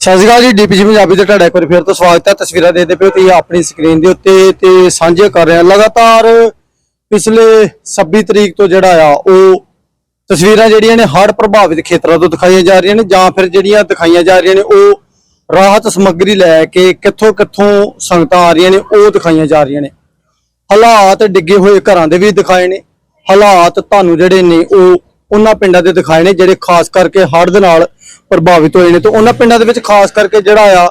ਸਤਿ ਸ਼੍ਰੀ ਅਕਾਲ ਜੀ ਡੀਪੀਜੀ ਪੰਜਾਬੀ ਤੇ ਤੁਹਾਡਾ ਇੱਕ ਵਾਰ ਫਿਰ ਤੋਂ ਸਵਾਗਤ ਹੈ। ਤਸਵੀਰਾਂ ਦੇਖਦੇ ਪਏ ਤੁਸੀਂ ਆਪਣੀ ਸਕਰੀਨ ਦੇ ਉੱਤੇ ਤੇ ਸਾਂਝੇ ਕਰ ਰਹੇ ਹਾਂ। ਲਗਾਤਾਰ ਪਿਛਲੇ 26 ਤਰੀਕ ਤੋਂ ਜਿਹੜਾ ਆ, ਉਹ ਤਸਵੀਰਾਂ ਜਿਹੜੀਆਂ ਨੇ ਹੜ੍ਹ ਪ੍ਰਭਾਵਿਤ ਖੇਤਰਾਂ ਤੋਂ ਦਿਖਾਈਆਂ ਜਾ ਰਹੀਆਂ ਨੇ ਜਾਂ ਫਿਰ ਜਿਹੜੀਆਂ ਦਿਖਾਈਆਂ ਜਾ ਰਹੀਆਂ ਨੇ, ਉਹ ਰਾਹਤ ਸਮੱਗਰੀ ਲੈ ਕੇ ਕਿੱਥੋਂ ਕਿੱਥੋਂ ਸੰਗਤਾਂ ਆ ਰਹੀਆਂ ਨੇ, ਉਹ ਦਿਖਾਈਆਂ ਜਾ ਰਹੀਆਂ ਨੇ। ਹਾਲਾਤ ਡਿੱਗੇ ਹੋਏ ਘਰਾਂ ਦੇ ਵੀ ਦਿਖਾਏ ਨੇ। ਹਾਲਾਤ ਤੁਹਾਨੂੰ ਜਿਹੜੇ ਨੇ, ਉਹ ਉਹਨਾਂ ਪਿੰਡਾਂ ਦੇ ਦਿਖਾਏ ਨੇ, ਜਿਹੜੇ ਖਾਸ ਕਰਕੇ ਹੜ੍ਹ ਦੇ ਨਾਲ ਪ੍ਰਭਾਵਿਤ ਹੋਏ ਨੇ ਤੇ ਉਹਨਾਂ ਪਿੰਡਾਂ ਦੇ ਵਿੱਚ ਖਾਸ ਕਰਕੇ ਜਿਹੜਾ ਆ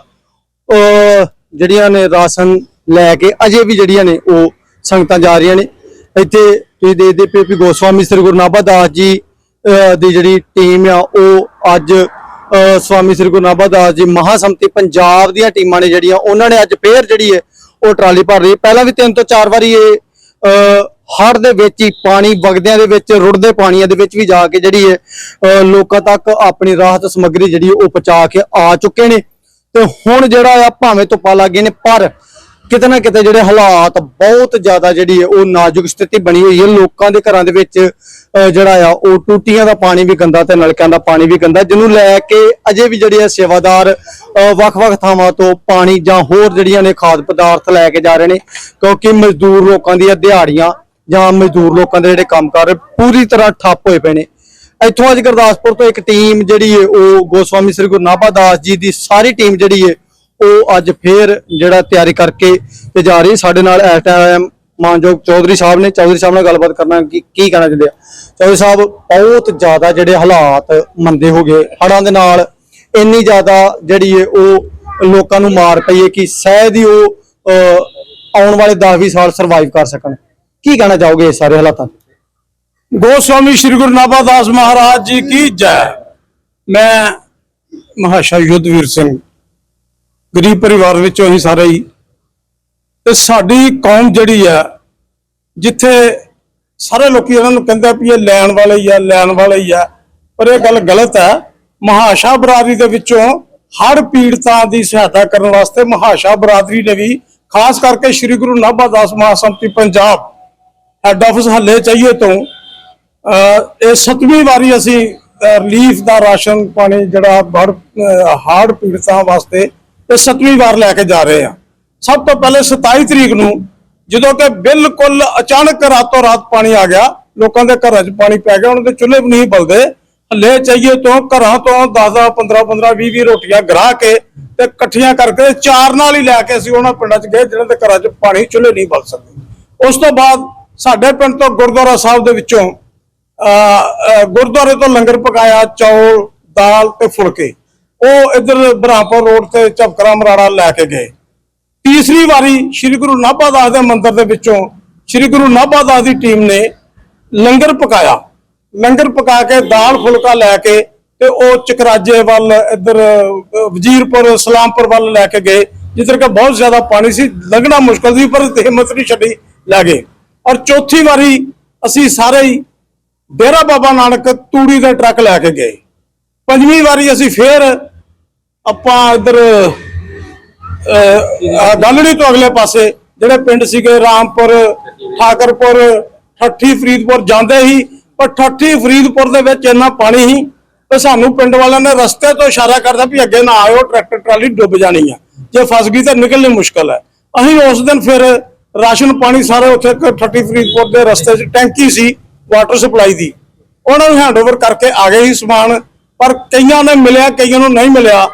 ਜਿਹੜੀਆਂ ਨੇ ਰਾਸ਼ਨ ਲੈ ਕੇ ਅਜੇ ਵੀ ਜਿਹੜੀਆਂ ਨੇ ਉਹ ਸੰਗਤਾਂ ਜਾ ਰਹੀਆਂ ਨੇ। ਇੱਥੇ ਤੁਸੀਂ ਦੇਖਦੇ ਪਏ ਵੀ ਗੋਸਵਾਮੀ ਸ੍ਰੀ ਗੁਰੂ ਨਾਭਾ ਦਾਸ ਜੀ ਦੀ ਜਿਹੜੀ ਟੀਮ ਆ, ਉਹ ਅੱਜ ਸਵਾਮੀ ਸ੍ਰੀ ਗੁਰੂ ਨਾਭਾ ਦਾਸ ਜੀ ਮਹਾਸੰਮਤੀ ਪੰਜਾਬ ਦੀਆਂ ਟੀਮਾਂ ਨੇ ਜਿਹੜੀਆਂ, ਉਹਨਾਂ ਨੇ ਅੱਜ ਫੇਰ ਜਿਹੜੀ ਹੈ, ਉਹ ਟਰਾਲੀ ਭਰ ਰਹੀ ਪਹਿਲਾਂ ਵੀ ਤਿੰਨ ਤੋਂ ਚਾਰ ਵਾਰੀ ਇਹ ਹੜ ਦੇ ਵਿੱਚ ਹੀ ਪਾਣੀ ਵਗਦਿਆਂ ਦੇ ਵਿੱਚ, ਰੁੜਦੇ ਪਾਣੀਆਂ ਦੇ ਵਿੱਚ ਵੀ ਜਾ ਕੇ ਜਿਹੜੀ ਹੈ ਅਹ, ਲੋਕਾਂ ਤੱਕ ਆਪਣੀ ਰਾਹਤ ਸਮੱਗਰੀ ਜਿਹੜੀ ਉਹ ਪਹੁੰਚਾ ਕੇ ਆ ਚੁੱਕੇ ਨੇ। ਤੇ ਹੁਣ ਜਿਹੜਾ ਆ ਭਾਵੇਂ ਧੁੱਪਾਂ ਲੱਗ ਗਏ ਨੇ, ਪਰ ਕਿਤੇ ਨਾ ਕਿਤੇ ਜਿਹੜੇ ਹਾਲਾਤ ਬਹੁਤ ਜ਼ਿਆਦਾ ਜਿਹੜੀ ਹੈ ਉਹ ਨਾਜ਼ੁਕ ਸਥਿਤੀ ਬਣੀ ਹੋਈ ਹੈ। ਲੋਕਾਂ ਦੇ ਘਰਾਂ ਦੇ ਵਿੱਚ ਜਿਹੜਾ ਆ, ਉਹ ਟੂਟੀਆਂ ਦਾ ਪਾਣੀ ਵੀ ਗੰਦਾ ਤੇ ਨਲਕਿਆਂ ਦਾ ਪਾਣੀ ਵੀ ਗੰਦਾ। ਜਿਹਨੂੰ ਲੈ ਕੇ ਅਜੇ ਵੀ ਜਿਹੜੇ ਆ ਸੇਵਾਦਾਰ, ਅਹ, ਵੱਖ-ਵੱਖ ਥਾਵਾਂ ਤੋਂ ਪਾਣੀ ਜਾਂ ਹੋਰ ਜਿਹੜੀਆਂ ਨੇ ਖਾਦ ਪਦਾਰਥ ਲੈ ਕੇ ਜਾ ਰਹੇ ਨੇ, ਕਿਉਂਕਿ ਮਜ਼ਦੂਰ ਲੋਕਾਂ ਦੀਆਂ ਦਿਹਾੜੀਆਂ ਜਾਂ ਮਜ਼ਦੂਰ ਲੋਕਾਂ ਦੇ ਜਿਹੜੇ ਕੰਮ ਕਰ ਪੂਰੀ ਤਰ੍ਹਾਂ ਠੱਪ ਹੋਏ ਪਏ ਨੇ। ਇੱਥੋਂ ਅੱਜ ਗੁਰਦਾਸਪੁਰ ਤੋਂ ਇੱਕ ਟੀਮ ਜਿਹੜੀ ਹੈ ਉਹ ਗੋਸਵਾਮੀ ਸ੍ਰੀ ਗੁਰੂ ਨਾਭਾ ਦਾਸ ਜੀ ਦੀ ਸਾਰੀ ਟੀਮ ਜਿਹੜੀ ਹੈ ਉਹ ਅੱਜ ਫੇਰ ਜਿਹੜਾ ਤਿਆਰੀ ਕਰਕੇ ਤੇ ਜਾ ਰਹੀ ਸਾਡੇ ਨਾਲ ਇਸ ਟਾਈਮ ਮਾਨਯੋਗ ਚੌਧਰੀ ਸਾਹਿਬ ਨੇ। ਚੌਧਰੀ ਸਾਹਿਬ ਨਾਲ ਗੱਲਬਾਤ ਕਰਨਾ, ਕੀ ਕੀ ਕਹਿਣਾ ਚਾਹੁੰਦੇ ਆ? ਚੌਧਰੀ ਸਾਹਿਬ, ਬਹੁਤ ਜ਼ਿਆਦਾ ਜਿਹੜੇ ਹਾਲਾਤ ਮੰਦੇ ਹੋ ਗਏ ਹੜ੍ਹਾਂ ਦੇ ਨਾਲ। ਇੰਨੀ ਜ਼ਿਆਦਾ ਜਿਹੜੀ ਹੈ ਉਹ ਲੋਕਾਂ ਨੂੰ ਮਾਰ ਪਈ ਹੈ ਕਿ ਸ਼ਾਇਦ ਹੀ ਉਹ ਆਉਣ ਵਾਲੇ 10-20 ਸਾਲ ਸਰਵਾਈਵ ਕਰ ਸਕਣ। ਕੀ ਕਹਿਣਾ ਚਾਹੋਗੇ ਇਸ ਸਾਰੇ ਹਾਲਾਤਾਂ ਗੋਸਵਾਮੀ ਸ੍ਰੀ ਗੁਰੂ ਨਾਭਾ ਦਾਸ ਮਹਾਰਾਜ ਜੀ ਕੀ ਜੈ। ਮੈਂ ਮਹਾਸ਼ਾ ਯੁੱਧਵੀਰ ਸਿੰਘ, ਗਰੀਬ ਪਰਿਵਾਰ ਵਿੱਚੋਂ ਹੀ ਸਾਰੇ ਹੀ। ਤੇ ਸਾਡੀ ਕੌਮ ਜਿਹੜੀ ਆ ਜਿੱਥੇ ਸਾਰੇ ਲੋਕੀ ਇਹਨਾਂ ਨੂੰ ਕਹਿੰਦੇ ਵੀ ਇਹ ਲੈਣ ਵਾਲੇ ਹੀ ਆ, ਲੈਣ ਵਾਲੇ ਹੀ ਆ, ਪਰ ਇਹ ਗੱਲ ਗਲਤ ਹੈ। ਮਹਾਸ਼ਾ ਬਰਾਦਰੀ ਦੇ ਵਿੱਚੋਂ ਹਰ ਪੀੜਤਾਂ ਦੀ ਸਹਾਇਤਾ ਕਰਨ ਵਾਸਤੇ ਮਹਾਸ਼ਾ ਬਰਾਦਰੀ ਨੇ ਵੀ, ਖਾਸ ਕਰਕੇ ਸ੍ਰੀ ਗੁਰੂ ਨਾਭਾ ਦਾਸ ਮਹਾਸੰਮਤੀ ਪੰਜਾਬ ਹੈੱਡ ਆਫਿਸ ਹੱਲੇ ਚਾਹੀਏ ਤੋਂ ਇਹ ਸੱਤਵੀਂ ਵਾਰੀ ਅਸੀਂ ਰਿਲੀਫ ਦਾ ਰਾਸ਼ਨ ਪਾਣੀ ਜਿਹੜਾ ਬੜ ਹਾਰਡ ਪੀੜਤਾਂ ਵਾਸਤੇ ਇਹ ਸੱਤਵੀਂ ਵਾਰ ਲੈ ਕੇ ਜਾ ਰਹੇ ਆ ਸਭ ਤੋਂ ਪਹਿਲੇ 27 ਤਰੀਕ ਨੂੰ ਜਦੋਂ ਕਿ ਬਿਲਕੁਲ ਅਚਾਨਕ ਰਾਤੋਂ ਰਾਤ ਪਾਣੀ ਆ ਗਿਆ, ਲੋਕਾਂ ਦੇ ਘਰਾਂ 'ਚ ਪਾਣੀ ਪੈ ਗਿਆ, ਉਹਨਾਂ ਦੇ ਚੁੱਲ੍ਹੇ ਵੀ ਨਹੀਂ ਬਲਦੇ। ਹੱਲੇ ਚਾਹੀਏ ਤੋਂ ਘਰਾਂ ਤੋਂ 10 10 15 15 20 20 ਰੋਟੀਆਂ ਗਰਾ ਕੇ ਤੇ ਇਕੱਠੀਆਂ ਕਰਕੇ ਚਾਰ ਨਾਲ ਹੀ ਲੈ ਕੇ ਅਸੀਂ ਉਹਨਾਂ ਪਿੰਡਾਂ 'ਚ ਗਏ ਜਿਹਨਾਂ ਦੇ ਘਰਾਂ 'ਚ ਪਾਣੀ ਚੁੱਲ੍ਹੇ ਨਹੀਂ ਬਲ ਸਕਦੇ। ਉਸ ਤੋਂ ਬਾਅਦ ਸਾਡੇ ਪਿੰਡ ਤੋਂ ਗੁਰਦੁਆਰਾ ਸਾਹਿਬ ਦੇ ਵਿੱਚੋਂ ਅਹ, ਗੁਰਦੁਆਰੇ ਤੋਂ ਲੰਗਰ ਪਕਾਇਆ ਚੌਲ ਦਾਲ ਤੇ ਫੁਲਕੇ। ਉਹ ਇੱਧਰ ਬਰਾਪੁਰ ਰੋਡ ਤੇ ਚਪਕਰਾ ਮਰਾੜਾ ਲੈ ਕੇ ਗਏ। ਤੀਸਰੀ ਵਾਰੀ ਸ੍ਰੀ ਗੁਰੂ ਨਾਭਾ ਦਾਸ ਦੇ ਮੰਦਿਰ ਦੇ ਵਿੱਚੋਂ ਸ੍ਰੀ ਗੁਰੂ ਨਾਭਾ ਦਾਸ ਦੀ ਟੀਮ ਨੇ ਲੰਗਰ ਪਕਾਇਆ। ਲੰਗਰ ਪਕਾ ਕੇ ਦਾਲ ਫੁਲਕਾ ਲੈ ਕੇ ਤੇ ਉਹ ਚਕਰਾਜੇ ਵੱਲ ਇੱਧਰ ਵਜ਼ੀਰਪੁਰ ਸਲਾਮਪੁਰ ਵੱਲ ਲੈ ਕੇ ਗਏ ਜਿੱਧਰ ਕਿ ਬਹੁਤ ਜ਼ਿਆਦਾ ਪਾਣੀ ਸੀ ਲੰਘਣਾ ਮੁਸ਼ਕਲ ਸੀ ਪਰ ਹਿੰਮਤ ਨਹੀਂ ਛੱਡੀ ਲੈ ਗਏ। ਔਰ ਚੌਥੀ ਵਾਰੀ ਅਸੀਂ ਸਾਰੇ ਹੀ ਡੇਰਾ ਬਾਬਾ ਨਾਨਕ ਤੂੜੀ ਦਾ ਟਰੱਕ ਲੈ ਕੇ ਗਏ। ਪੰਜਵੀਂ ਵਾਰੀ ਅਸੀਂ ਫੇਰ ਆਪਾਂ ਇੱਧਰ ਅਹ, ਗਾਲੜੀ ਤੋਂ ਅਗਲੇ ਪਾਸੇ ਜਿਹੜੇ ਪਿੰਡ ਸੀਗੇ ਰਾਮਪੁਰ ਠਾਕਰਪੁਰ ਠੱਠੀ ਫਰੀਦਪੁਰ ਜਾਂਦੇ ਹੀ ਪਰ ਠੱਠੀ ਫਰੀਦਪੁਰ ਦੇ ਵਿੱਚ ਇੰਨਾ ਪਾਣੀ ਸੀ ਤੇ ਸਾਨੂੰ ਪਿੰਡ ਵਾਲਿਆਂ ਨੇ ਰਸਤੇ ਤੋਂ ਇਸ਼ਾਰਾ ਕਰਦਾ ਵੀ ਅੱਗੇ ਨਾ ਆਇਓ ਟਰੈਕਟਰ ਟਰਾਲੀ ਡੁੱਬ ਜਾਣੀ ਆ। ਜੇ ਫਸ ਗਈ ਤਾਂ ਨਿਕਲਣੀ ਮੁਸ਼ਕਲ ਹੈ ਅਸੀਂ ਉਸ ਦਿਨ ਫਿਰ ਰਾਸ਼ਨ ਪਾਣੀ ਸਾਰੇ ਉੱਥੇ ਇੱਕ ਠੱਠੀ ਫਰੀਦਪੁਰ ਦੇ ਰਸਤੇ 'ਚ ਟੈਂਕੀ ਸੀ ਵਾਟਰ ਸਪਲਾਈ ਦੀ। ਉਹਨਾਂ ਨੂੰ ਹੈਂਡਓਵਰ ਕਰਕੇ ਆ ਗਏ ਸੀ ਸਮਾਨ, ਪਰ ਕਈਆਂ ਨੇ ਮਿਲਿਆ, ਕਈਆਂ ਨੂੰ ਨਹੀਂ ਮਿਲਿਆ।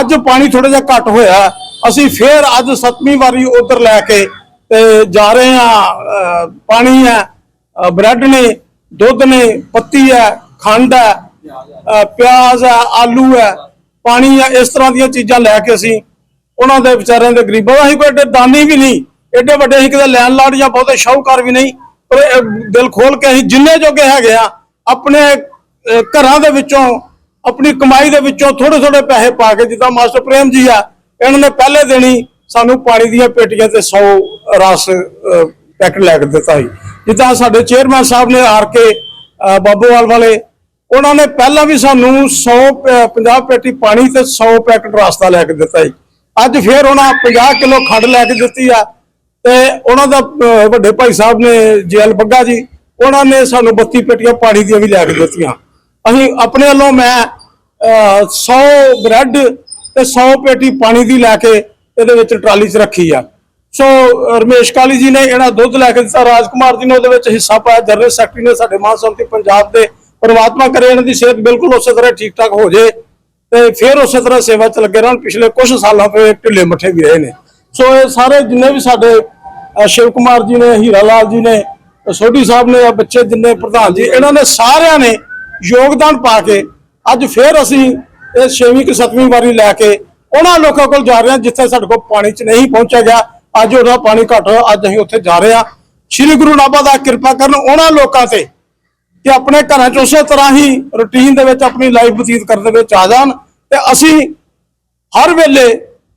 ਅੱਜ ਪਾਣੀ ਥੋੜਾ ਜਿਹਾ ਘੱਟ ਹੋਇਆ। ਅਸੀਂ ਫੇਰ ਅੱਜ ਸੱਤਵੀਂ ਵਾਰੀ ਉਧਰ ਲੈ ਕੇ ਤੇ ਜਾ ਰਹੇ ਆ ਪਾਣੀ ਹੈ ਬ੍ਰੈਡ ਨੇ, ਦੁੱਧ ਨੇ, ਪੱਤੀ ਹੈ, ਖੰਡ ਹੈ ਪਿਆਜ਼ ਹੈ, ਆਲੂ ਹੈ, ਪਾਣੀ ਹੈ, ਇਸ ਤਰ੍ਹਾਂ ਦੀਆਂ ਚੀਜ਼ਾਂ ਲੈ ਕੇ ਅਸੀਂ ਉਹਨਾਂ ਦੇ ਵਿਚਾਰਿਆਂ ਦੇ ਗਰੀਬਾਂ ਦਾ ਹੀ ਕੋਈ ਦਾਨੀ ਵੀ ਨਹੀਂ। ਏਡੇ ਵੱਡੇ ਅਸੀਂ ਕਿਤੇ ਲੈਣ ਲਾੜ ਜਾਂ ਬਹੁਤੇ ਸ਼ਾਹੂਕਾਰ ਵੀ ਨਹੀਂ ਪਰ ਦਿਲ ਖੋਲ ਕੇ ਅਸੀਂ ਜਿੰਨੇ ਜੋਗੇ ਹੈਗੇ ਆ ਆਪਣੇ ਘਰਾਂ ਦੇ ਵਿੱਚੋਂ ਆਪਣੀ ਕਮਾਈ ਦੇ ਵਿੱਚੋਂ ਥੋੜੇ ਥੋੜੇ ਪੈਸੇ ਪਾ ਕੇ ਜਿੱਦਾਂ ਮਾਸਟਰ ਪ੍ਰੇਮ ਜੀ ਆ ਇਹਨਾਂ ਨੇ ਪਹਿਲੇ ਦਿਨ ਹੀ ਸਾਨੂੰ ਪਾਣੀ ਦੀਆਂ ਪੇਟੀਆਂ ਤੇ 100 ਰਸ ਅਹ, ਪੈਕਟ ਲੈ ਕੇ ਦਿੱਤਾ ਸੀ। ਜਿੱਦਾਂ ਸਾਡੇ ਚੇਅਰਮੈਨ ਸਾਹਿਬ ਨੇ ਆਰ ਕੇ ਅਹ, ਬਾਬੂਵਾਲ ਵਾਲੇ ਉਹਨਾਂ ਨੇ ਪਹਿਲਾਂ ਵੀ ਸਾਨੂੰ 100 ਪ- 50 ਪੇਟੀ ਪਾਣੀ ਤੇ 100 ਪੈਕਟ ਰਸਤਾ ਲੈ ਕੇ ਦਿੱਤਾ ਸੀ। ਅੱਜ ਫੇਰ ਉਹਨਾਂ 50 ਕਿਲੋ ਖੰਡ ਲੈ ਕੇ ਦਿੱਤੀ ਆ ਤੇ ਉਹਨਾਂ ਦਾ ਵੱਡੇ ਭਾਈ ਸਾਹਿਬ ਨੇ ਜੇਲ ਬੱਗਾ ਜੀ, ਉਹਨਾਂ ਨੇ ਸਾਨੂੰ 32 ਪੇਟੀਆਂ ਪਾਣੀ ਦੀਆਂ ਵੀ ਲੈ ਕੇ ਦਿੱਤੀਆਂ। ਅਸੀਂ ਆਪਣੇ ਵੱਲੋਂ ਮੈਂ 100 ਬ੍ਰੈਡ ਤੇ 100 ਪੇਟੀ ਪਾਣੀ ਦੀ ਲੈ ਕੇ ਇਹਦੇ ਵਿੱਚ ਟਰਾਲੀ 'ਚ ਰੱਖੀ ਆ। ਸੋ, ਰਮੇਸ਼ ਕਾਲੀ ਜੀ ਨੇ ਇਹਨਾਂ ਦੁੱਧ ਲੈ ਕੇ ਦਿੱਤਾ, ਰਾਜਕੁਮਾਰ ਜੀ ਨੇ ਉਹਦੇ ਵਿੱਚ ਹਿੱਸਾ ਪਾਇਆ, ਜਨਰਲ ਸੈਕਟਰੀ ਨੇ ਸਾਡੇ ਮਹਾਸੰਮਤੀ ਪੰਜਾਬ ਦੇ ਪਰਮਾਤਮਾ ਕਰੇ, ਇਹਨਾਂ ਦੀ ਸਿਹਤ ਬਿਲਕੁਲ ਉਸੇ ਤਰ੍ਹਾਂ ਠੀਕ ਠਾਕ ਹੋ ਜੇ ਤੇ ਫਿਰ ਉਸੇ ਤਰ੍ਹਾਂ ਸੇਵਾ 'ਚ ਲੱਗੇ ਰਹਿਣ। ਪਿਛਲੇ ਕੁਝ ਸਾਲਾਂ ਤੋਂ ਢਿੱਲੇ ਮੱਠੇ ਵੀ ਰਹੇ ਨੇ। ਸੋ, ਇਹ ਸਾਰੇ ਜਿੰਨੇ ਵੀ ਸਾਡੇ ਸ਼ਿਵ ਕੁਮਾਰ ਜੀ ਨੇ, ਹੀਰਾ ਲਾਲ ਜੀ ਨੇ ਸੋਢੀ ਸਾਹਿਬ ਨੇ ਬੱਚੇ ਜਿੰਨੇ ਪ੍ਰਧਾਨ ਜੀ, ਇਹਨਾਂ ਨੇ ਸਾਰਿਆਂ ਨੇ ਯੋਗਦਾਨ ਪਾ ਕੇ ਅੱਜ ਫਿਰ ਅਸੀਂ ਇਹ ਛੇਵੀਂ ਕਿ ਸੱਤਵੀਂ ਵਾਰੀ ਲੈ ਕੇ ਉਹਨਾਂ ਲੋਕਾਂ ਕੋਲ ਜਾ ਰਹੇ ਹਾਂ, ਜਿੱਥੇ ਸਾਡੇ ਕੋਲ ਪਾਣੀ 'ਚ ਨਹੀਂ ਪਹੁੰਚਿਆ ਗਿਆ। ਅੱਜ ਉਹਦਾ ਪਾਣੀ ਘੱਟ ਹੋਇਆ, ਅੱਜ ਅਸੀਂ ਉੱਥੇ ਜਾ ਰਹੇ ਹਾਂ। ਸ੍ਰੀ ਗੁਰੂ ਨਾਭਾ ਦਾ ਕਿਰਪਾ ਕਰਨ ਉਹਨਾਂ ਲੋਕਾਂ ਤੇ ਕਿ ਆਪਣੇ ਘਰਾਂ 'ਚ ਉਸੇ ਤਰ੍ਹਾਂ ਹੀ ਰੁਟੀਨ ਦੇ ਵਿੱਚ ਆਪਣੀ ਲਾਈਫ ਬਤੀਤ ਕਰਨ ਦੇ ਵਿੱਚ ਆ ਜਾਣ ਤੇ ਅਸੀਂ ਹਰ ਵੇਲੇ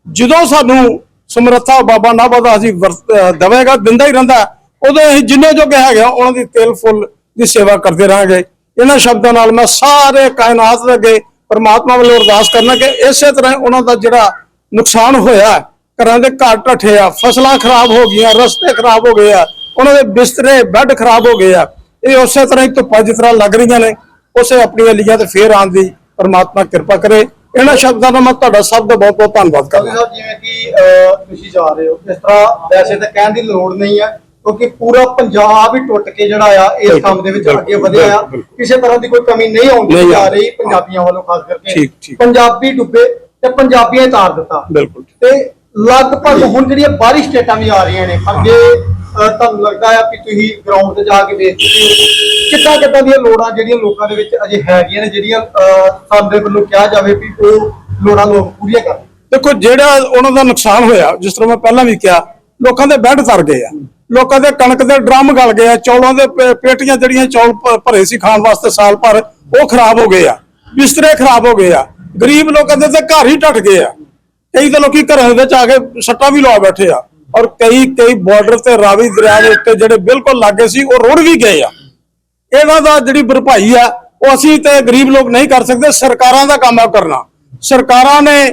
ਜਦੋਂ ਸਾਨੂੰ ਸਮਰੱਥਾ ਬਾਬਾ ਨਾਭਾ ਦਾ ਅਸੀਂ ਵਰਤ- ਦੇਵੇਗਾ, ਦਿੰਦਾ ਹੀ ਰਹਿੰਦਾ। ਉਦੋਂ ਅਸੀਂ ਜਿੰਨੇ ਜੋਗੇ ਹੈਗੇ ਆ, ਉਹਨਾਂ ਦੀ ਤੇਲ ਫੁੱਲ ਦੀ ਸੇਵਾ ਕਰਦੇ ਰਹਾਂਗੇ। ਇਹਨਾਂ ਸ਼ਬਦਾਂ ਨਾਲ ਮੈਂ ਸਾਰੇ ਕਾਇਨਾਤ ਦੇ ਅੱਗੇ ਪਰਮਾਤਮਾ ਵੱਲੋਂ ਅਰਦਾਸ ਕਰਨਾ ਕਿ ਇਸੇ ਤਰ੍ਹਾਂ ਹੀ ਉਹਨਾਂ ਦਾ ਜਿਹੜਾ ਨੁਕਸਾਨ ਹੋਇਆ, ਘਰਾਂ ਦੇ ਘਰ ਢੱਠੇ ਆ, ਫਸਲਾਂ ਖਰਾਬ ਹੋ ਗਈਆਂ, ਰਸਤੇ ਖਰਾਬ ਹੋ ਗਏ ਆ, ਉਹਨਾਂ ਦੇ ਬਿਸਤਰੇ, ਬੈੱਡ ਖਰਾਬ ਹੋ ਗਏ ਆ। ਇਹ ਉਸੇ ਤਰ੍ਹਾਂ ਹੀ ਧੁੱਪਾਂ ਜਿਸ ਤਰ੍ਹਾਂ ਲੱਗ ਰਹੀਆਂ ਨੇ, ਉਸੇ ਆਪਣੀਆਂ ਲੀਆਂ ਤੇ ਫੇਰ ਆਉਣ ਦੀ ਪਰਮਾਤਮਾ ਕਿਰਪਾ ਕਰੇ। ਇਹਨਾਂ ਸ਼ਬਦਾਂ ਦਾ ਮੈਂ ਤੁਹਾਡਾ ਸਭ ਦਾ ਬਹੁਤ ਬਹੁਤ ਧੰਨਵਾਦ ਕਰਦਾ ਸਾਹਿਬ ਜਿਵੇਂ ਕਿ ਤੁਸੀਂ ਜਾ ਰਹੇ ਹੋ ਇਸ ਤਰ੍ਹਾਂ ਵੈਸੇ ਤਾਂ ਕਹਿਣ ਦੀ ਲੋੜ ਨਹੀਂ ਹੈ ਕਿਉਂਕਿ ਪੂਰਾ ਪੰਜਾਬ ਹੀ ਟੁੱਟ ਕੇ ਜਿਹੜਾ ਆ ਇਸ ਕੰਮ ਦੇ ਵਿੱਚ ਅੱਗੇ ਵਧਿਆ ਆ। ਕਿਸੇ ਤਰ੍ਹਾਂ ਦੀ ਕੋਈ ਕਮੀ ਨਹੀਂ ਆਉਂਦੀ ਜਾ। ਰਹੀ ਪੰਜਾਬੀਆਂ ਵੱਲੋਂ ਖਾਸ ਕਰਕੇ। ਪੰਜਾਬੀ ਡੁੱਬੇ ਤੇ ਪੰਜਾਬੀਆਂ ਹੀ ਤਾਰ ਦਿੱਤਾ ਬਿਲਕੁਲ ਤੇ ਲਗਭਗ ਹੁਣ ਜਿਹੜੀਆਂ ਬਾਹਰੀ ਸਟੇਟਾਂ ਵੀ ਆ ਰਹੀਆਂ ਨੇ ਅੱਗੇ ਅਹ, ਤੁਹਾਨੂੰ ਲੱਗਦਾ ਆ ਕਿ ਤੁਸੀਂ ਗਰਾਊਂਡ ਤੇ ਜਾ ਕੇ ਵੇਖ ਚੁੱਕੇ ਹੋ। ਕਿੱਦਾਂ ਕਿੱਦਾਂ ਦੀਆਂ ਲੋੜਾਂ ਜਿਹੜੀਆਂ ਲੋਕਾਂ ਦੇ ਵਿੱਚ ਅਜੇ ਹੈਗੀਆਂ ਨੇ ਜਿਹੜੀਆਂ ਅਹ, ਸਾਡੇ ਵੱਲੋਂ ਕਿਹਾ ਜਾਵੇ ਵੀ ਉਹ ਲੋੜਾਂ ਲੋਕ ਪੂਰੀਆਂ ਕਰਨ। ਦੇਖੋ ਜਿਹੜਾ ਉਹਨਾਂ ਦਾ ਨੁਕਸਾਨ ਹੋਇਆ ਜਿਸ ਤਰ੍ਹਾਂ ਮੈਂ ਪਹਿਲਾਂ ਵੀ ਕਿਹਾ ਲੋਕਾਂ ਦੇ ਬੈੱਡ ਤਰ ਗਏ ਆ। ਲੋਕਾਂ ਦੇ ਕਣਕ ਦੇ ਡਰਮ ਗਲ ਗਏ ਆ ਚੌਲਾਂ ਦੇ ਪੇ- ਪੇਟੀਆਂ ਜਿਹੜੀਆਂ ਚੌਲ ਭ- ਭਰੇ ਸੀ ਖਾਣ ਵਾਸਤੇ ਸਾਲ ਭਰ ਉਹ ਖਰਾਬ ਹੋ ਗਏ ਆ। ਬਿਸਤਰੇ ਖਰਾਬ ਹੋ ਗਏ ਆ। ਗਰੀਬ ਲੋਕਾਂ ਦੇ ਤੇ ਘਰ ਹੀ ਟੱਟ ਗਏ ਆ। ਕਈ ਤਾਂ ਲੋਕੀ ਘਰਾਂ ਦੇ ਵਿੱਚ ਆ ਕੇ ਸੱਟਾਂ ਵੀ ਲਾ ਬੈਠੇ ਆ। ਔਰ ਕਈ ਕਈ ਬਾਰਡਰ ਤੇ ਰਾਵੀ ਦਰਿਆ ਦੇ ਉੱਤੇ ਜਿਹੜੇ ਬਿਲਕੁਲ ਲਾਗੇ ਸੀ, ਉਹ ਰੁੜ ਵੀ ਗਏ ਆ। ਇਹਨਾਂ ਦਾ ਜਿਹੜੀ ਭਰਪਾਈ ਆ, ਉਹ ਅਸੀਂ ਤੇ ਗਰੀਬ ਲੋਕ ਨਹੀਂ ਕਰ ਸਕਦੇ, ਸਰਕਾਰਾਂ ਦਾ ਕੰਮ ਆ ਕਰਨਾ। ਸਰਕਾਰਾਂ ਨੇ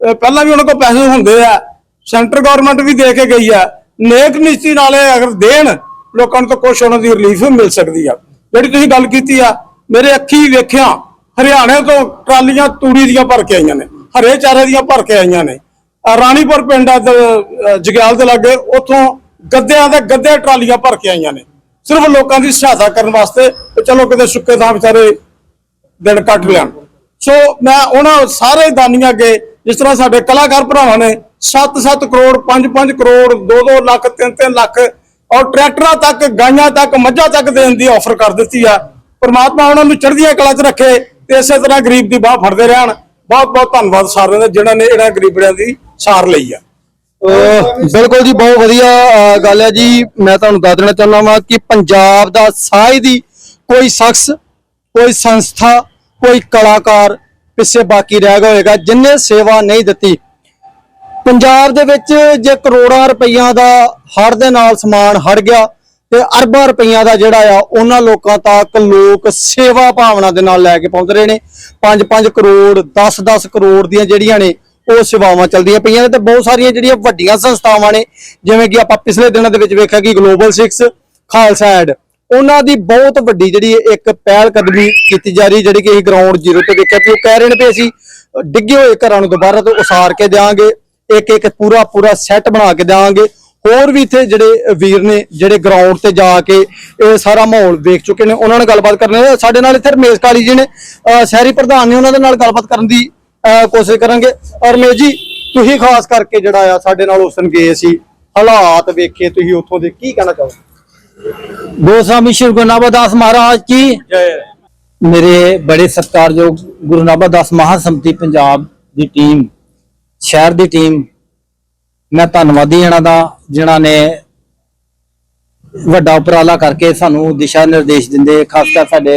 ਪਹਿਲਾਂ ਵੀ ਉਹਨਾਂ ਕੋਲ ਪੈਸੇ ਹੁੰਦੇ ਆ, ਸੈਂਟਰ ਗਵਰਨਮੈਂਟ ਵੀ ਦੇ ਕੇ ਗਈ ਆ। ਨੇਕ ਨਿਸ਼ਚੀ ਨਾਲੇ ਅਗਰ ਦੇਣ, ਲੋਕਾਂ ਨੂੰ ਤਾਂ ਕੁਝ ਉਹਨਾਂ ਦੀ ਰਿਲੀਫ ਮਿਲ ਸਕਦੀ ਆ। ਜਿਹੜੀ ਤੁਸੀਂ ਗੱਲ ਕੀਤੀ ਆ, ਮੇਰੇ ਅੱਖੀ ਵੇਖਿਆ, ਹਰਿਆਣੇ ਤੋਂ ਟਰਾਲੀਆਂ ਤੂੜੀ ਦੀਆਂ ਭਰ ਕੇ ਆਈਆਂ ਨੇ। ਹਰੇ ਚਾਰੇ ਦੀਆਂ ਭਰ ਕੇ ਆਈਆਂ ਨੇ। ਰਾਣੀਪੁਰ ਪਿੰਡ ਆ ਜਗਿਆਲ ਦੇ ਲਾਗੇ, ਉੱਥੋਂ ਗੱਦਿਆਂ ਦੇ ਗੱਦੇ ਟਰਾਲੀਆਂ ਭਰ ਕੇ ਆਈਆਂ ਨੇ। ਸਿਰਫ ਲੋਕਾਂ ਦੀ ਸਹਾਇਤਾ ਕਰਨ ਵਾਸਤੇ ਤੇ ਚਲੋ ਕਿਤੇ ਸੁੱਕੇ ਥਾਂ ਵਿਚਾਰੇ ਦਿਨ ਕੱਟ ਲੈਣ। ਸੋ ਮੈਂ ਉਹਨਾਂ ਸਾਰੇ ਦਾਨੀਆਂ ਅੱਗੇ ਜਿਸ ਤਰ੍ਹਾਂ ਸਾਡੇ ਕਲਾਕਾਰ ਭਰਾਵਾਂ ਨੇ 7-7 ਕਰੋੜ 5-5 ਕਰੋੜ 2-2 ਲੱਖ 3-3 ਲੱਖ ਔਰ ਟਰੈਕਟਰਾਂ ਤੱਕ, ਗਾਈਆਂ ਤੱਕ, ਮੱਝਾਂ ਤੱਕ ਦੇਣ ਦੀ ਆਫਰ ਕਰ ਦਿੱਤੀ ਆ। ਪਰਮਾਤਮਾ ਉਹਨਾਂ ਨੂੰ ਚੜ੍ਹਦੀਆਂ ਕਲਾ 'ਚ ਰੱਖੇ ਤੇ ਇਸੇ ਤਰ੍ਹਾਂ ਗਰੀਬ ਦੀ ਬਾਹ ਫੜਦੇ ਰਹਿਣ। ਬਹੁਤ ਬਹੁਤ ਧੰਨਵਾਦ ਸਾਰਿਆਂ ਦਾ ਜਿਨ੍ਹਾਂ ਨੇ ਇਹਨਾਂ ਗਰੀਬੜਿਆਂ ਦੀ ਸਾਰ ਲਈ ਆ। ਬਿਲਕੁਲ ਜੀ, ਬਹੁਤ ਵਧੀਆ ਗੱਲ ਹੈ ਜੀ। ਮੈਂ ਤੁਹਾਨੂੰ ਦੱਸ ਦੇਣਾ ਚਾਹੁੰਦਾ ਵਾਂ ਕਿ ਪੰਜਾਬ ਦਾ ਸਾਹ ਦੀ ਕੋਈ ਸ਼ਖਸ, ਕੋਈ ਸੰਸਥਾ, ਕੋਈ ਕਲਾਕਾਰ ਪਿੱਛੇ ਬਾਕੀ ਰਹਿ ਗਿਆ ਹੋਵੇਗਾ ਜਿਨਨੇ ਸੇਵਾ ਨਹੀਂ ਦਿੱਤੀ। ਪੰਜਾਬ ਦੇ ਵਿੱਚ ਜੇ ਕਰੋੜਾਂ ਰੁਪਈਆਂ ਦਾ ਹੜ ਦੇ ਨਾਲ ਸਮਾਨ ਹੜ ਗਿਆ ਤੇ ਅਰਬਾਂ ਰੁਪਈਆਂ ਦਾ ਜਿਹੜਾ ਆ, ਉਹਨਾਂ ਲੋਕਾਂ ਤੱਕ ਲੋਕ ਸੇਵਾ ਭਾਵਨਾ ਦੇ ਨਾਲ ਲੈ ਕੇ ਪਹੁੰਚ ਰਹੇ ਨੇ। 5-5 ਕਰੋੜ 10-10 ਕਰੋੜ ਦੀਆਂ ਜਿਹੜੀਆਂ ਨੇ, ਉਹ ਸੇਵਾਵਾਂ ਚੱਲਦੀਆਂ ਪਈਆਂ ਨੇ ਤੇ ਬਹੁਤ ਸਾਰੀਆਂ ਜਿਹੜੀਆਂ ਵੱਡੀਆਂ ਸੰਸਥਾਵਾਂ ਨੇ, ਜਿਵੇਂ ਕਿ ਆਪਾਂ ਪਿਛਲੇ ਦਿਨਾਂ ਦੇ ਵਿੱਚ ਵੇਖਿਆ ਕਿ ਗਲੋਬਲ 6 ਖਾਲਸਾ ਐਡ, ਉਹਨਾਂ ਦੀ ਬਹੁਤ ਵੱਡੀ ਜਿਹੜੀ ਇੱਕ ਪਹਿਲ ਕਦਮੀ ਕੀਤੀ ਜਾ ਰਹੀ, ਜਿਹੜੀ ਕਿ ਅਸੀਂ ਗਰਾਊਂਡ ਜ਼ੀਰੋ ਤੇ ਵੇਖਿਆ ਕਿ ਉਹ ਕਹਿ ਰਹੇ ਨੇ ਵੀ ਅਸੀਂ ਡਿੱਗੇ ਹੋਏ ਘਰਾਂ ਨੂੰ ਦੁਬਾਰਾ ਤੋਂ ਉਸਾਰ ਕੇ ਦੇਵਾਂਗੇ ਇੱਕ ਇੱਕ ਪੂਰਾ ਪੂਰਾ ਸੈੱਟ ਬਣਾ ਕੇ ਦੇਵਾਂਗੇ ਹੋਰ ਵੀ ਇੱਥੇ ਜਿਹੜੇ ਵੀਰ ਨੇ ਜਿਹੜੇ ਗਰਾਊਂਡ ਤੇ ਜਾ ਕੇ ਇਹ ਸਾਰਾ ਮਾਹੌਲ ਵੇਖ ਚੁੱਕੇ ਨੇ ਉਹਨਾਂ ਨਾਲ ਗੱਲਬਾਤ ਕਰਨੇ ਸਾਡੇ ਨਾਲ ਇੱਥੇ ਰਮੇਸ਼ ਕਾਲੀ ਜੀ ਨੇ ਸ਼ਹਿਰੀ ਪ੍ਰਧਾਨ ਨੇ ਉਹਨਾਂ ਦੇ ਨਾਲ ਗੱਲਬਾਤ ਕਰਨ ਦੀ ਕੋਸ਼ਿਸ਼ ਕਰਾਂਗੇ। ਰਮੇਸ਼ ਜੀ ਤੁਸੀਂ ਖਾਸ ਕਰਕੇ ਜਿਹੜਾ ਆ ਸਾਡੇ ਨਾਲ ਉਸ ਦਿਨ ਗਏ ਸੀ ਹਾਲਾਤ ਵੇਖੇ ਤੁਸੀਂ ਉੱਥੋਂ ਦੇ ਕੀ ਕਹਿਣਾ ਚਾਹੋਗੇ? ਗੋਸਾਮੀ ਸ਼੍ਰੀ ਗੁਰੂ ਨਾਭਾਦਾਸ ਮਹਾਰਾਜ ਕੀ? ਜੈ। ਮੇਰੇ ਬੜੇ ਸਤਿਕਾਰਯੋਗ ਗੁਰੂ ਨਾਭਾਦਾਸ ਮਹਾਸਮਤੀ ਪੰਜਾਬ ਦੀ ਟੀਮ ਸ਼ਹਿਰ ਦੀ ਟੀਮ ਮੈਂ ਧੰਨਵਾਦੀ ਇਹਨਾਂ ਦਾ ਜਿਨ੍ਹਾਂ ਨੇ ਵੱਡਾ ਉਪਰਾਲਾ ਕਰਕੇ ਸਾਨੂੰ ਦਿਸ਼ਾ ਨਿਰਦੇਸ਼ ਦਿੰਦੇ ਖਾਸ ਕਰ ਸਾਡੇ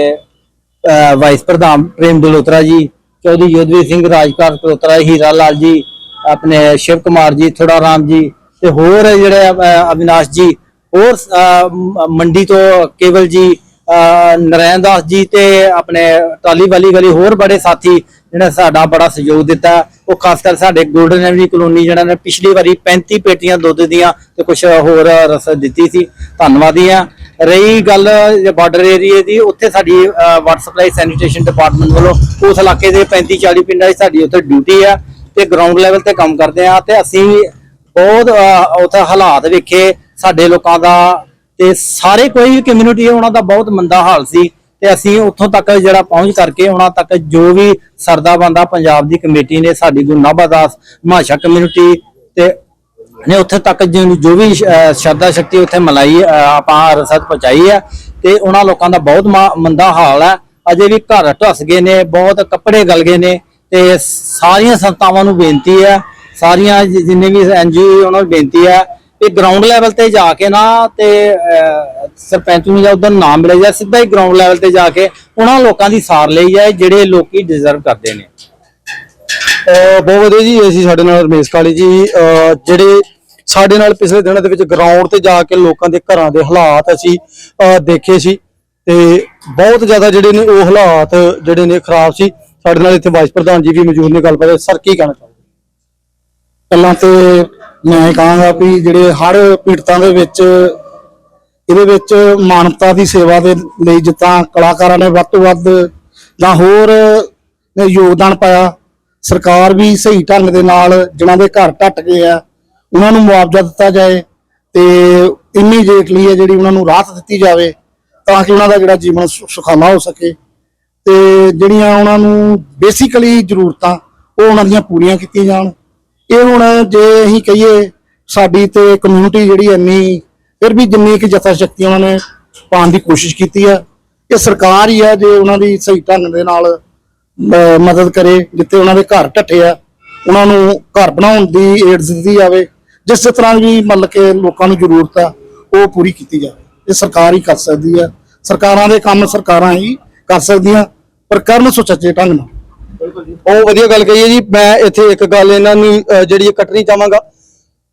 ਵਾਈਸ ਪ੍ਰਧਾਨ ਪ੍ਰੇਮ ਦਲੋਤਰਾ ਜੀ ਚੌਧਰੀ ਯੋਧਵੀਰ ਸਿੰਘ ਰਾਜਕਾਰ ਕਲੋਤਰਾ ਹੀਰਾ ਲਾਲ ਜੀ ਆਪਣੇ ਸ਼ਿਵ ਕੁਮਾਰ ਜੀ ਥੋੜਾ ਰਾਮ ਜੀ ਤੇ ਹੋਰ ਜਿਹੜੇ ਅਵਿਨਾਸ਼ ਜੀ ਹੋਰ ਮੰਡੀ ਤੋਂ ਕੇਵਲ ਜੀ ਅਹ, ਨਰੈਣ ਦਾਸ ਜੀ ਤੇ ਆਪਣੇ ਟਾਲੀ ਵਾਲੀ ਵਾਲੀ ਹੋਰ ਬੜੇ ਸਾਥੀ ਜਿਹਨੇ ਸਾਡਾ ਬੜਾ ਸਹਿਯੋਗ ਦਿੱਤਾ। ਉਹ ਖਾਸ ਕਰ ਸਾਡੇ ਗੋਲਡਨ ਐਵਨੀ ਕਲੋਨੀ ਜਿਹੜਾ ਨੇ ਪਿਛਲੀ ਵਾਰੀ 35 ਪੇਟੀਆਂ ਦੁੱਧ ਦੀਆਂ ਤੇ ਕੁਝ ਹੋਰ ਰਸ ਦਿੱਤੀ ਸੀ। ਧੰਨਵਾਦੀ ਆ ਰਹੀ ਗੱਲ ਬਾਰਡਰ ਏਰੀਏ ਦੀ, ਉੱਥੇ ਸਾਡੀ ਵਾਟਰ ਸਪਲਾਈ ਸੈਨੀਟੇਸ਼ਨ ਡਿਪਾਰਟਮੈਂਟ ਵੱਲੋਂ ਉਸ ਇਲਾਕੇ ਦੇ 35 40 ਪਿੰਡਾਂ ਦੀ ਸਾਡੀ ਉੱਥੇ ਡਿਊਟੀ ਆ ਤੇ ਗਰਾਊਂਡ ਲੈਵਲ ਤੇ ਕੰਮ ਕਰਦੇ ਆ ਤੇ ਅਸੀਂ ਬਹੁਤ ਉੱਥੇ ਹਾਲਾਤ ਵੇਖੇ ਸਾਡੇ ਲੋਕਾਂ ਦਾ ਤੇ ਸਾਰੇ ਕੋਈ ਵੀ ਕਮਿਊਨਿਟੀ ਉਹਨਾਂ ਦਾ ਬਹੁਤ ਮੰਦਾ ਹਾਲ ਸੀ। ਤੇ ਅਸੀਂ ਉੱਥੋਂ ਤੱਕ ਜਿਹੜਾ ਪਹੁੰਚ ਕਰਕੇ ਉਹਨਾਂ ਤੱਕ ਜੋ ਵੀ ਸਰਦਾ ਬੰਦਾ ਪੰਜਾਬ ਦੀ ਕਮੇਟੀ ਨੇ ਸਾਡੀ ਗੁਰੂ ਨਾਭਾ ਦਾਸ ਮਾਸ਼ਾ ਕਮਿਊਨਿਟੀ ਤੇ ਨੇ ਉੱਥੇ ਤੱਕ ਜੋ ਵੀ ਅਹ, ਸ਼ਰਧਾ ਸ਼ਕਤੀ ਉੱਥੇ ਮਲਾਈ ਆਪਾਂ ਰਸਦ ਪਹੁੰਚਾਈ ਹੈ ਤੇ ਉਹਨਾਂ ਲੋਕਾਂ ਦਾ ਬਹੁਤ ਮਾ- ਮੰਦਾ ਹਾਲ ਹੈ। ਅਜੇ ਵੀ ਘਰ ਢਸ ਗਏ ਨੇ ਬਹੁਤ ਕੱਪੜੇ ਗਲ ਗਏ ਨੇ ਤੇ ਸਾਰੀਆਂ ਸੰਸਥਾਵਾਂ ਨੂੰ ਬੇਨਤੀ ਹੈ ਸਾਰੀਆਂ ਜਿੰਨੇ ਵੀ ਐਨਜੀਓ ਉਹਨਾਂ ਨੂੰ ਬੇਨਤੀ ਹੈ ਕਿ ਗਰਾਊਂਡ ਲੈਵਲ ਤੇ ਜਾ ਕੇ ਨਾ ਤੇ ਸਰਪੰਚ ਨੂੰ ਜਾਂ ਉਧਰ ਨਾਮ ਮਿਲੇ ਜਾਂ ਸਿੱਧਾ ਹੀ ਗਰਾਊਂਡ ਲੈਵਲ ਤੇ ਜਾ ਕੇ ਉਹਨਾਂ ਲੋਕਾਂ ਦੀ ਸਾਰ ਲਈ ਜਾਏ ਜਿਹੜੇ ਲੋਕੀ ਡਿਜ਼ਰਵ ਕਰਦੇ ਨੇ। ਬਹੁਤ ਵਧੀਆ ਜੀ ਅਸੀਂ ਸਾਡੇ ਨਾਲ ਰਮੇਸ਼ ਕਾਲੀ ਜੀ। ਜਿਹੜੇ ਸਾਡੇ ਨਾਲ ਪਿਛਲੇ ਦਿਨਾਂ ਦੇ ਵਿੱਚ ਗਰਾਊਂਡ ਤੇ ਜਾ ਕੇ ਲੋਕਾਂ ਦੇ ਘਰਾਂ ਦੇ ਹਾਲਾਤ ਅਸੀਂ ਦੇਖੇ ਸੀ ਤੇ ਬਹੁਤ ਜ਼ਿਆਦਾ ਜਿਹੜੇ ਨੇ ਉਹ ਹਾਲਾਤ ਜਿਹੜੇ ਨੇ ਖਰਾਬ ਸੀ। ਸਾਡੇ ਨਾਲ ਇੱਥੇ ਵਾਈਸ ਪ੍ਰਧਾਨ ਜੀ ਵੀ ਮੌਜੂਦ ਨੇ ਗੱਲ ਕਰਦੇ ਸਰ ਕੀ ਕਹਿਣਾ ਚਾਹੋਗੇ? ਪਹਿਲਾਂ ਤੇ ਮੈਂ ਕਹਾਂਗਾ ਵੀ ਜਿਹੜੇ ਹੜ੍ਹ ਪੀੜਤਾਂ ਦੇ ਵਿੱਚ ਇਹਦੇ ਵਿੱਚ ਮਾਨਵਤਾ ਦੀ ਸੇਵਾ ਦੇ ਲਈ ਜਿੱਦਾਂ ਕਲਾਕਾਰਾਂ ਨੇ ਵੱਧ ਤੋਂ ਵੱਧ ਜਾਂ ਹੋਰ ਨੇ ਯੋਗਦਾਨ ਪਾਇਆ, ਸਰਕਾਰ ਵੀ ਸਹੀ ਢੰਗ ਦੇ ਨਾਲ ਜਿਨ੍ਹਾਂ ਦੇ ਘਰ ਟੱਟ ਗਏ ਆ, ਉਹਨਾਂ ਨੂੰ ਮੁਆਵਜ਼ਾ ਦਿੱਤਾ ਜਾਏ ਤੇ ਇਮੀਡੀਏਟਲੀ ਹੈ ਜਿਹੜੀ ਉਹਨਾਂ ਨੂੰ ਰਾਹਤ ਦਿੱਤੀ ਜਾਵੇ ਤਾਂ ਕਿ ਉਹਨਾਂ ਦਾ ਜਿਹੜਾ ਜੀਵਨ ਸੁਖਾਲਾ ਹੋ ਸਕੇ। ਤੇ ਜਿਹੜੀਆਂ ਉਹਨਾਂ ਨੂੰ ਬੇਸਿਕਲੀ ਜ਼ਰੂਰਤਾਂ, ਉਹ ਉਹਨਾਂ ਦੀਆਂ ਪੂਰੀਆਂ ਕੀਤੀਆਂ ਜਾਣ। ਇਹ ਹੁਣ ਜੇ ਅਸੀਂ ਕਹੀਏ ਸਾਡੀ ਤੇ ਕਮਿਊਨਿਟੀ ਜਿਹੜੀ ਇੰਨੀ ਫਿਰ ਵੀ ਜਿੰਨੀ ਕਿ ਜਥਾ ਸ਼ਕਤੀ ਉਹਨਾਂ ਨੇ ਪਾਉਣ ਦੀ ਕੋਸ਼ਿਸ਼ ਕੀਤੀ ਹੈ ਇਹ ਸਰਕਾਰ ਹੀ ਹੈ ਜੇ ਉਹਨਾਂ ਦੀ ਸਹੀ ਢੰਗ ਦੇ ਨਾਲ ਮਦਦ ਕਰੇ, ਜਿੱਥੇ ਉਹਨਾਂ ਦੇ ਘਰ ਢੱਠੇ ਆ, ਉਹਨਾਂ ਨੂੰ ਘਰ ਬਣਾਉਣ ਦੀ ਏਡਸ ਦਿੱਤੀ ਜਾਵੇ, ਜਿਸ ਤਰ੍ਹਾਂ ਵੀ ਮਤਲਬ ਕਿ ਲੋਕਾਂ ਨੂੰ ਜ਼ਰੂਰਤ ਆ, ਉਹ ਪੂਰੀ ਕੀਤੀ ਜਾਵੇ। ਇਹ ਸਰਕਾਰ ਹੀ ਕਰ ਸਕਦੀ ਹੈ ਸਰਕਾਰਾਂ ਦੇ ਕੰਮ ਸਰਕਾਰਾਂ ਹੀ ਕਰ ਸਕਦੀਆਂ, ਪਰ ਕਰਨ ਸੁਚੱਜੇ ਢੰਗ ਨਾਲ। ਬਹੁਤ ਵਧੀਆ ਗੱਲ ਕਹੀ ਹੈ ਜੀ, ਮੈਂ ਇੱਥੇ ਇੱਕ ਗੱਲ ਇਹਨਾਂ ਨੂੰ ਜਿਹੜੀ ਕੱਟਣੀ ਚਾਹਾਂਗਾ।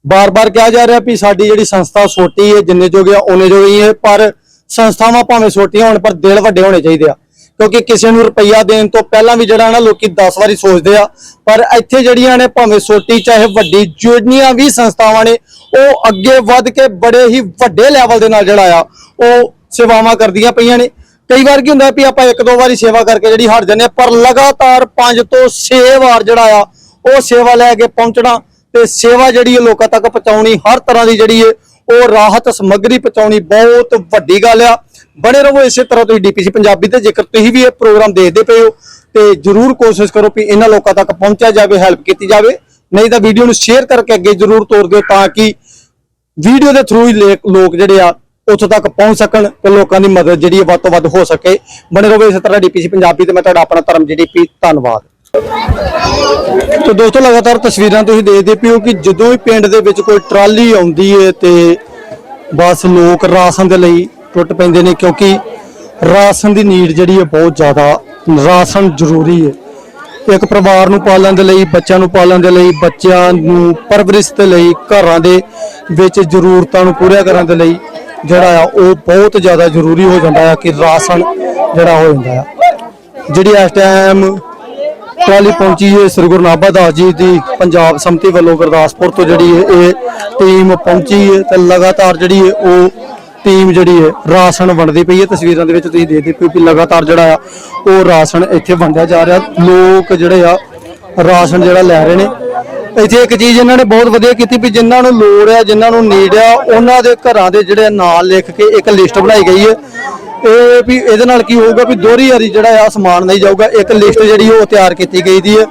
ਬਾਰ-ਬਾਰ ਕਿਹਾ ਜਾ ਰਿਹਾ ਵੀ ਸਾਡੀ ਜਿਹੜੀ ਸੰਸਥਾ ਛੋਟੀ ਹੈ, ਜਿੰਨੇ ਜੋਗੇ ਆ, ਉਹਨੇ ਜੋਗੇ ਹੈ ਪਰ ਸੰਸਥਾਵਾਂ ਭਾਵੇਂ ਛੋਟੀਆਂ ਹੋਣ, ਪਰ ਦਿਲ ਵੱਡੇ ਹੋਣੇ ਚਾਹੀਦੇ ਆ। ਕਿਉਂਕਿ ਕਿਸੇ ਨੂੰ ਰੁਪਈਆ ਦੇਣ ਤੋਂ ਪਹਿਲਾਂ ਵੀ ਜਿਹੜਾ ਨਾ ਲੋਕੀ 10 ਵਾਰੀ ਸੋਚਦੇ ਆ, ਪਰ ਇੱਥੇ ਜਿਹੜੀਆਂ ਨੇ ਭਾਵੇਂ ਛੋਟੀ ਚਾਹੇ ਵੱਡੀ, ਜਿਹੜੀਆਂ ਵੀ ਸੰਸਥਾਵਾਂ ਨੇ, ਉਹ ਅੱਗੇ ਵੱਧ ਕੇ ਬੜੇ ਹੀ ਵੱਡੇ ਲੈਵਲ ਦੇ ਨਾਲ ਜਿਹੜਾ ਆ, ਉਹ ਸੇਵਾਵਾਂ ਕਰਦੀਆਂ ਪਈਆਂ ਨੇ। ਕਈ ਵਾਰ ਕੀ ਹੁੰਦਾ ਵੀ ਆਪਾਂ ਇੱਕ ਦੋ ਵਾਰੀ ਸੇਵਾ ਕਰਕੇ ਜਿਹੜੀ ਹਟ ਜਾਂਦੇ ਆ, ਪਰ ਲਗਾਤਾਰ 5 ਤੋਂ 6 ਵਾਰ ਜਿਹੜਾ ਆ, ਉਹ ਸੇਵਾ ਲੈ ਕੇ ਪਹੁੰਚਣਾ ਤੇ ਸੇਵਾ ਜਿਹੜੀ ਹੈ ਲੋਕਾਂ ਤੱਕ ਪਹੁੰਚਾਉਣੀ, ਹਰ ਤਰ੍ਹਾਂ ਦੀ ਜਿਹੜੀ ਹੈ ਉਹ ਰਾਹਤ ਸਮੱਗਰੀ ਪਹੁੰਚਾਉਣੀ ਬਹੁਤ ਵੱਡੀ ਗੱਲ ਆ। ਬਣੇ ਰਹੋ ਇਸੇ ਤਰ੍ਹਾਂ ਤੁਸੀਂ ਡੀਪੀਸੀ ਪੰਜਾਬੀ ਤੇ, ਜੇਕਰ ਤੁਸੀਂ ਵੀ ਇਹ ਪ੍ਰੋਗਰਾਮ ਦੇਖਦੇ ਪਏ ਹੋ, ਤੇ ਜਰੂਰ ਕੋਸ਼ਿਸ਼ ਕਰੋ ਵੀ ਇਹਨਾਂ ਲੋਕਾਂ ਤੱਕ ਪਹੁੰਚਿਆ ਜਾਵੇ ਹੈਲਪ ਕੀਤੀ ਜਾਵੇ। ਨਹੀਂ ਤਾਂ ਵੀਡੀਓ ਨੂੰ ਸ਼ੇਅਰ ਕਰਕੇ ਅੱਗੇ ਜਰੂਰ ਤੋਰ ਦਿਓ ਤਾਂ ਕਿ ਵੀਡੀਓ ਦੇ ਥਰੂ ਹੀ ਲੇ- ਲੋਕ ਜਿਹੜੇ ਆ, ਉੱਥੋਂ ਤੱਕ ਪਹੁੰਚ ਸਕਣ ਤੇ ਲੋਕਾਂ ਦੀ ਮਦਦ ਜਿਹੜੀ ਹੈ ਵੱਧ ਤੋਂ ਵੱਧ ਹੋ ਸਕੇ। ਬਣੇ ਰਹੋ ਇਸੇ ਤਰ੍ਹਾਂ ਡੀਪੀਸੀ ਪੰਜਾਬੀ ਤੇ, ਮੈਂ ਤੁਹਾਡਾ ਆਪਣਾ ਧਰਮ ਜੀਡੀਪੀ ਧੰਨਵਾਦ। ਤੋ ਦੋਸਤੋ, ਲਗਾਤਾਰ ਤਸਵੀਰਾਂ ਤੁਸੀਂ ਦੇਖਦੇ ਪਿਓ ਕਿ ਜਦੋਂ ਵੀ ਪਿੰਡ ਦੇ ਵਿੱਚ ਕੋਈ ਟਰਾਲੀ ਆਉਂਦੀ ਹੈ ਤੇ ਬਸ ਲੋਕ ਰਾਸ਼ਨ ਦੇ ਲਈ ਟੁੱਟ ਪੈਂਦੇ ਨੇ, ਕਿਉਂਕਿ ਰਾਸ਼ਨ ਦੀ ਨੀਡ ਜਿਹੜੀ ਹੈ ਬਹੁਤ ਜ਼ਿਆਦਾ, ਰਾਸ਼ਨ ਜ਼ਰੂਰੀ ਹੈ ਇੱਕ ਪਰਿਵਾਰ ਨੂੰ ਪਾਲਣ ਦੇ ਲਈ, ਬੱਚਿਆਂ ਨੂੰ ਪਾਲਣ ਦੇ ਲਈ, ਬੱਚਿਆਂ ਨੂੰ ਪਰਵਰਿਸ਼ ਦੇ ਲਈ, ਘਰਾਂ ਦੇ ਵਿੱਚ ਜ਼ਰੂਰਤਾਂ ਨੂੰ ਪੂਰੀਆਂ ਕਰਨ ਦੇ ਲਈ ਜਿਹੜਾ ਆ, ਉਹ ਬਹੁਤ ਜ਼ਿਆਦਾ ਜ਼ਰੂਰੀ ਹੋ ਜਾਂਦਾ ਆ ਕਿ ਰਾਸ਼ਨ ਜਿਹੜਾ ਹੋ ਜਾਂਦਾ ਆ। ਜਿਹੜੀ ਇਸ ਟਾਈਮ ਟਰਾਲੀ ਪਹੁੰਚੀ ਹੈ ਸ੍ਰੀ ਗੁਰੂ ਨਾਭਾ ਦਾਸ ਜੀ ਦੀ ਪੰਜਾਬ ਸੰਮਤੀ ਵੱਲੋਂ ਗੁਰਦਾਸਪੁਰ ਤੋਂ ਜਿਹੜੀ ਹੈ ਇਹ ਟੀਮ ਪਹੁੰਚੀ ਹੈ ਤੇ ਲਗਾਤਾਰ ਜਿਹੜੀ ਹੈ ਉਹ ਟੀਮ ਜਿਹੜੀ ਹੈ ਰਾਸ਼ਨ ਵੰਡਦੀ ਪਈ ਹੈ। ਤਸਵੀਰਾਂ ਦੇ ਵਿੱਚ ਤੁਸੀਂ ਦੇਖਦੇ ਪਏ ਹੋ ਕਿ ਲਗਾਤਾਰ ਜਿਹੜਾ ਆ, ਉਹ ਰਾਸ਼ਨ ਇੱਥੇ ਵੰਡਿਆ ਜਾ ਰਿਹਾ। ਲੋਕ ਜਿਹੜੇ ਆ, ਰਾਸ਼ਨ ਜਿਹੜਾ ਲੈ ਰਹੇ ਨੇ। ਇੱਥੇ ਇੱਕ ਚੀਜ਼ ਇਹਨਾਂ ਨੇ ਬਹੁਤ ਵਧੀਆ ਕੀਤੀ ਵੀ ਜਿਨ੍ਹਾਂ ਨੂੰ ਲੋੜ ਆ, ਜਿਨ੍ਹਾਂ ਨੂੰ ਨੀਡ ਆ, ਉਹਨਾਂ ਦੇ ਘਰਾਂ ਦੇ ਜਿਹੜੇ ਨਾਂ ਲਿਖ ਕੇ ਇੱਕ ਲਿਸਟ ਬਣਾਈ ਗਈ ਹੈ। ਇਹ ਵੀ ਇਹਦੇ ਨਾਲ ਕੀ ਹੋਊਗਾ ਵੀ ਦੋਹਰੀ ਵਾਰੀ ਜਿਹੜਾ ਆ ਸਮਾਨ ਨਹੀਂ ਜਾਊਗਾ, ਇੱਕ ਲਿਸਟ ਜਿਹੜੀ ਉਹ ਤਿਆਰ ਕੀਤੀ ਗਈ ਦੀ ਹੈ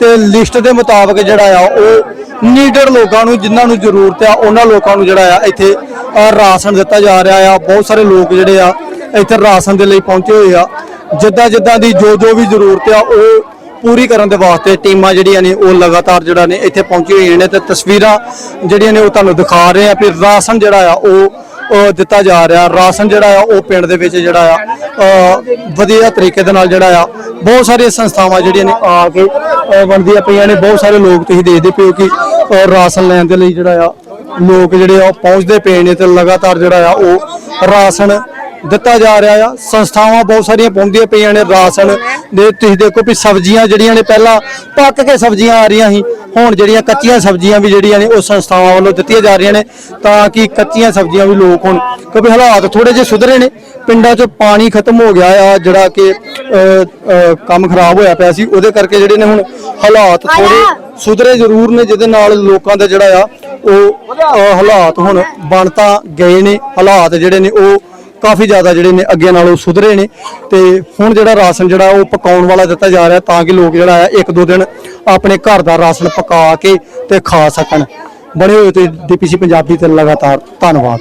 ਤੇ ਲਿਸਟ ਦੇ ਮੁਤਾਬਕ ਜਿਹੜਾ ਆ ਉਹ ਨੀਡਡ ਲੋਕਾਂ ਨੂੰ, ਜਿਨ੍ਹਾਂ ਨੂੰ ਜ਼ਰੂਰਤ ਆ, ਉਹਨਾਂ ਲੋਕਾਂ ਨੂੰ ਜਿਹੜਾ ਆ ਇੱਥੇ ਰਾਸ਼ਨ ਦਿੱਤਾ ਜਾ ਰਿਹਾ ਆ। ਬਹੁਤ ਸਾਰੇ ਲੋਕ ਜਿਹੜੇ ਆ ਇੱਥੇ ਰਾਸ਼ਨ ਦੇ ਲਈ ਪਹੁੰਚੇ ਹੋਏ ਆ। ਜਿੱਦਾਂ ਜਿੱਦਾਂ ਦੀ ਜੋ ਜੋ ਵੀ ਜ਼ਰੂਰਤ ਆ, ਉਹ ਪੂਰੀ ਕਰਨ ਦੇ ਵਾਸਤੇ ਟੀਮਾਂ ਜਿਹੜੀਆਂ ਨੇ, ਉਹ ਲਗਾਤਾਰ ਜਿਹੜਾ ਨੇ ਇੱਥੇ ਪਹੁੰਚੀ ਹੋਈਆਂ ਨੇ ਤੇ ਤਸਵੀਰਾਂ ਜਿਹੜੀਆਂ ਨੇ ਉਹ ਤੁਹਾਨੂੰ ਦਿਖਾ ਰਹੇ ਆ। ਵੀ ਰਾਸ਼ਨ ਜਿਹੜਾ ਆ, ਉਹ ਦਿੱਤਾ ਜਾ ਰਿਹਾ। ਰਾਸ਼ਨ ਜਿਹੜਾ ਆ ਉਹ ਪਿੰਡ ਦੇ ਵਿੱਚ ਜਿਹੜਾ ਆ ਵਧੀਆ ਤਰੀਕੇ ਦੇ ਨਾਲ ਜਿਹੜਾ ਆ ਬਹੁਤ ਸਾਰੀਆਂ ਸੰਸਥਾਵਾਂ ਜਿਹੜੀਆਂ ਨੇ ਆ ਕੇ ਅ, ਵੰਡਦੀਆਂ ਪਈਆਂ ਨੇ। ਬਹੁਤ ਸਾਰੇ ਲੋਕ ਤੁਸੀਂ ਦੇਖਦੇ ਪਏ ਹੋ ਕਿ ਰਾਸ਼ਨ ਲੈਣ ਦੇ ਲਈ ਜਿਹੜਾ ਆ ਲੋਕ ਜਿਹੜੇ ਆ ਉਹ ਪਹੁੰਚਦੇ ਪਏ ਨੇ ਤੇ ਲਗਾਤਾਰ ਜਿਹੜਾ ਆ ਉਹ ਰਾਸ਼ਨ ਦਿੱਤਾ ਜਾ ਰਿਹਾ ਆ। ਸੰਸਥਾਵਾਂ ਬਹੁਤ ਸਾਰੀਆਂ ਪਹੁੰਚਦੀਆਂ ਪਈਆਂ ਨੇ ਰਾਸ਼ਨ ਦੇ। ਤੁਸੀਂ ਦੇਖੋ ਵੀ ਸਬਜ਼ੀਆਂ ਜਿਹੜੀਆਂ ਨੇ ਪਹਿਲਾਂ ਪੱਕ ਕੇ ਸਬਜ਼ੀਆਂ ਆ ਰਹੀਆਂ ਸੀ। ਹੁਣ ਜਿਹੜੀਆਂ ਕੱਚੀਆਂ ਸਬਜ਼ੀਆਂ ਵੀ ਜਿਹੜੀਆਂ ਨੇ ਉਹ ਸੰਸਥਾਵਾਂ ਵੱਲੋਂ ਦਿੱਤੀਆਂ ਜਾ ਰਹੀਆਂ ਨੇ ਤਾਂ ਕਿ ਕੱਚੀਆਂ ਸਬਜ਼ੀਆਂ ਵੀ ਲੋਕ ਹੁਣ ਕਿਉਂਕਿ ਹਾਲਾਤ ਥੋੜੇ ਜਿਹੇ ਸੁਧਰੇ ਨੇ ਪਿੰਡਾਂ 'ਚ ਪਾਣੀ ਖਤਮ ਹੋ ਗਿਆ ਆ ਜਿਹੜਾ ਕਿ ਕੰਮ ਖਰਾਬ ਹੋਇਆ ਪਿਆ ਸੀ ਉਹਦੇ ਕਰਕੇ ਜਿਹੜੇ ਨੇ ਹੁਣ ਹਾਲਾਤ ਥੋੜੇ ਸੁਧਰੇ ਜ਼ਰੂਰ ਨੇ ਜਿਹਦੇ ਨਾਲ ਲੋਕਾਂ ਦਾ ਜਿਹੜਾ ਆ ਉਹ ਹਾਲਾਤ ਹੁਣ ਬਣ ਤਾਂ ਗਏ ਨੇ ਹਾਲਾਤ ਜਿਹੜੇ ਨੇ ਉਹ ਕਾਫੀ ਜ਼ਿਆਦਾ ਜਿਹੜੇ ਨੇ ਅੱਗੇ ਨਾਲੋਂ ਸੁਧਰੇ ਨੇ ਤੇ ਹੁਣ ਜਿਹੜਾ ਰਾਸ਼ਨ ਜਿਹੜਾ ਉਹ ਪਕਾਉਣ ਵਾਲਾ ਦਿੱਤਾ ਜਾ ਰਿਹਾ ਤਾਂ ਕਿ ਲੋਕ ਜਿਹੜਾ ਹੈ ਇੱਕ ਦੋ ਦਿਨ ਆਪਣੇ ਘਰ ਦਾ ਰਾਸ਼ਨ ਪਕਾ ਕੇ ਤੇ ਖਾ ਸਕਣ। ਬਣੇ ਹੋਏ ਤੇ ਡੀਪੀਸੀ ਪੰਜਾਬੀ ਤੇ ਲਗਾਤਾਰ ਧੰਨਵਾਦ।